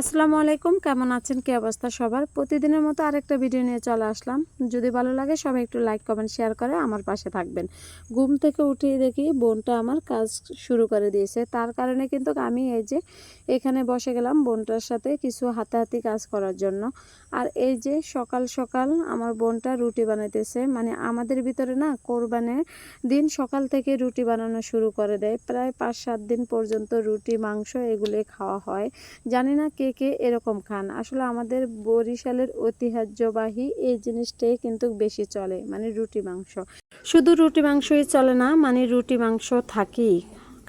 আসসালামু আলাইকুম, কেমন আছেন, কি অবস্থা সবার? প্রতিদিনের মতো আরেকটা ভিডিও নিয়ে চলে আসলাম। যদি ভালো লাগে, সবাই একটু লাইক কমেন্ট শেয়ার করে আমার পাশে থাকবেন। ঘুম থেকে উঠেই দেখি বোনটা আমার কাজ শুরু করে দিয়েছে। তার কারণে কিন্তু আমি এই যে এখানে বসে গেলাম বোনটার সাথে কিছু হাতাহাতি কাজ করার জন্য। আর এই যে সকাল সকাল আমার বোনটা রুটি বানাইতেছে মানে আমাদের ভিতরে না কোরবানের দিন সকাল থেকে রুটি বানানো শুরু করে দেয়। প্রায় পাঁচ সাত দিন পর্যন্ত রুটি, মাংস এগুলো খাওয়া হয়। জানি না কে কে এরকম খান? আসলে আমাদের বরিশালের ঐতিহ্যবাহী এই জিনিসটাই কিন্তু বেশি চলে মানে রুটি মাংস। শুধু রুটি মাংসই চলে না মানে রুটি মাংস থাকেই।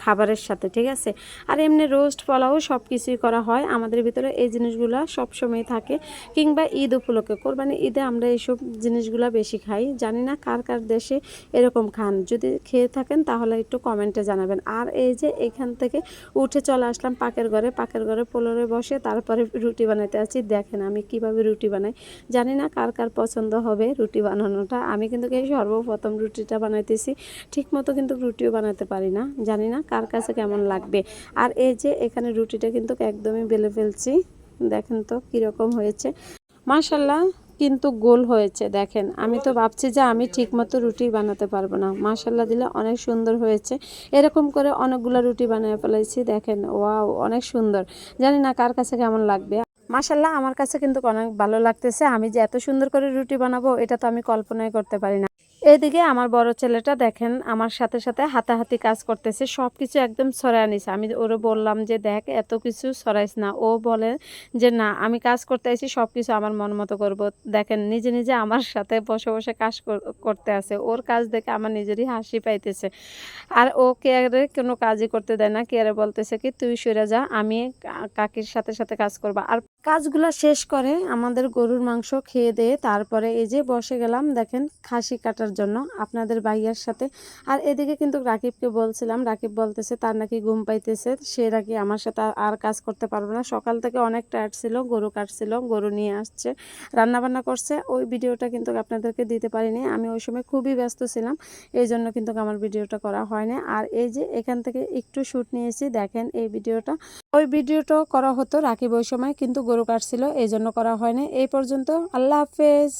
খাবারের সাথে, ঠিক আছে? আর এমনি রোস্ট পোলাও সব কিছুই করা হয়। আমাদের ভিতরে এই জিনিসগুলো সবসময় থাকে। কিংবা ঈদ উপলক্ষে কোরবানি ঈদে আমরা এইসব জিনিসগুলো বেশি খাই। জানি না কার কার দেশে এরকম খান। যদি খেয়ে থাকেন, তাহলে একটু কমেন্টে জানাবেন। আর এই যে এখান থেকে উঠে চলে আসলাম পাকের ঘরে। পাকের ঘরে পোলরে বসে, তারপরে রুটি বানাইতে আছি দেখেন আমি কীভাবে রুটি বানাই। জানি না কার কার পছন্দ হবে রুটি বানানোটা। আমি কিন্তু সর্বপ্রথম রুটিটা বানাইতেছি। ঠিক মতো কিন্তু রুটিও বানাতে পারি না। জানি না কার কাছে কেমন লাগবে? আর এই যে এখানে রুটিটা কিন্তু একদমই বেলে ফেলছি। দেখেন তো কীরকম হয়েছে। মাশাল্লাহ কিন্তু গোল হয়েছে, দেখেন। আমি তো ভাবছি যে আমি ঠিকমতো রুটি বানাতে পারব না। মাশাল্লাহ দিলে অনেক সুন্দর হয়েছে। এরকম করে অনেকগুলো রুটি বানিয়ে ফেলেছি, দেখেন। ওয়াও, অনেক সুন্দর। জানি না কার কাছে কেমন লাগবে। মাশাল্লাহ আমার কাছে কিন্তু অনেক ভালো লাগতেছে। আমি যে এত সুন্দর করে রুটি বানাবো, এটা তো আমি কল্পনাই করতে পারি না। এদিকে আমার বড় ছেলেটা দেখেন, আমার সাথে সাথে হাতাহাতি কাজ করতেছে সব কিছু একদম ছড়ায় নিছে। আমি ওরে বললাম যে, দেখ, এত কিছু ছড়াইস না। ও বলে যে, না, আমি কাজ করতে আইছি সব কিছু আমার মন মতো করব। দেখেন, নিজে নিজে আমার সাথে বসে বসে কাজ করতে আছে। ওর কাজ দেখে আমার নিজেরই হাসি পাইতেছে। আর ও কেয়ারে কোনো কাজই করতে দেয় না। কেয়ারে বলতেছে কি, তুই সরে যা, আমি কাকির সাথে সাথে কাজ করব। আর কাজগুলো শেষ করে আমাদের গরুর মাংস খেয়ে দিয়ে তারপরে এই যে বসে গেলাম, দেখেন খাসি কাটার জন্য আপনাদের ভাইয়ার সাথে। আর এদিকে কিন্তু রাকিবকে বলছিলাম, রাকিব বলতেছে তার নাকি ঘুম পাইতেছে, সে নাকি আমার সাথে আর- কাজ করতে পারবে না। সকাল থেকে অনেক টায়ার্ড ছিল, গরু কাটছিল, গরু নিয়ে আসছে রান্না বান্না করছে। ওই ভিডিওটা কিন্তু আপনাদেরকে দিতে পারিনি, আমি ওই সময় খুবই ব্যস্ত ছিলাম, এই জন্য কিন্তু আমার ভিডিওটা করা হয়নি। আর এই যে এখান থেকে একটু শ্যুট নিয়েছি, দেখেন এই ভিডিওটা। ওই ভিডিওটাও করা হতো রাকিব ওই সময়, কিন্তু গরু কাটছিল এই জন্য করা হয়নি। এই পর্যন্ত আল্লাহ হাফেজ।